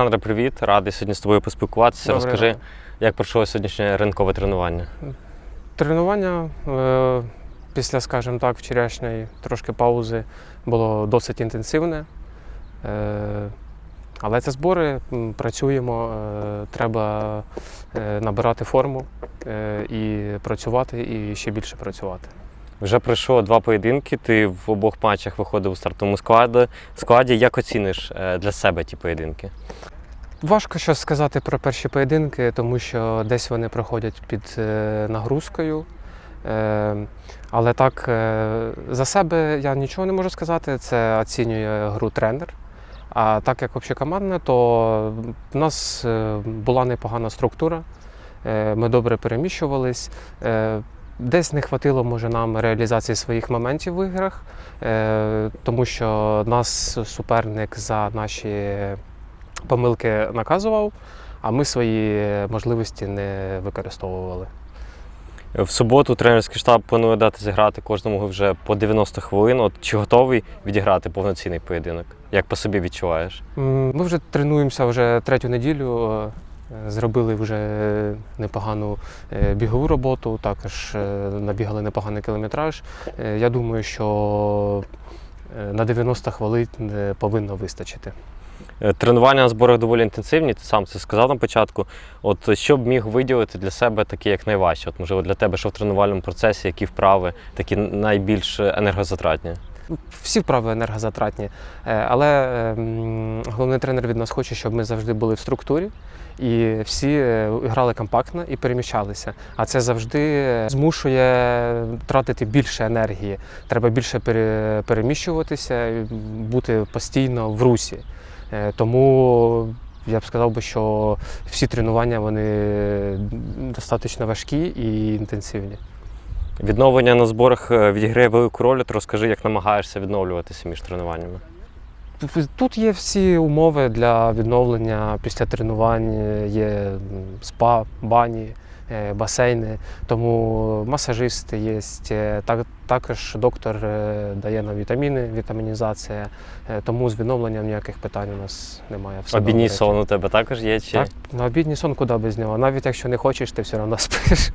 Олександре, привіт. Радий сьогодні з тобою поспілкуватися. Добрий Розкажи, як пройшло сьогоднішнє ранкове тренування. Тренування е, після, скажімо так, вчорашньої трошки паузи було досить інтенсивне. Е, але це збори, працюємо, е, треба набирати форму і працювати, і ще більше працювати. Вже пройшло два поєдинки. Ти в обох матчах виходив у стартовому складі. складі. Як оціниш е, для себе ті поєдинки? Важко щось сказати про перші поєдинки, тому що десь вони проходять під е, нагрузкою. Е, Але так, за себе я нічого не можу сказати. Це оцінює гру тренер. А так як общекомандне, то в нас була непогана структура. Ми добре переміщувались. Е, Десь не хватило, може, нам реалізації своїх моментів в іграх, е, тому що нас суперник за наші помилки наказував, а ми свої можливості не використовували. В суботу тренерський штаб планує дати зіграти кожному вже по 90 хвилин. От чи готовий відіграти повноцінний поєдинок? Як по собі відчуваєш? Ми вже тренуємося вже третю неділю. Е, Зробили вже непогану е, бігову роботу, також е, набігали непоганий кілометраж. Я думаю, що на 90 хвилин повинно вистачити. Тренування на зборах доволі інтенсивні, ти сам це сказав на початку. От що б міг виділити для себе таке як найважче? От можливо для тебе, що в тренувальному процесі, які вправи такі найбільш енергозатратні? Всі вправи енергозатратні, Е, але е, головний тренер від нас хоче, щоб ми завжди були в структурі і всі е, грали компактно і переміщалися. А це завжди е, змушує тратити більше енергії. Треба більше переміщуватися, бути постійно в русі. Тому я б сказав би, що всі тренування вони достатньо важкі і інтенсивні. Відновлення на зборах е, відіграє велику роль. От розкажи, як намагаєшся відновлюватися між тренуваннями. Тут є всі умови для відновлення після тренувань. Є спа, бані, е, басейни. Тому масажисти є. е, Так, також доктор е, дає нам вітаміни, вітамінізація. Е, Тому з відновленням ніяких питань у нас немає. Все Обідній добре. сон у тебе також є? Чи Так, на обідній сон куди без нього. Навіть якщо не хочеш, ти все одно спиш.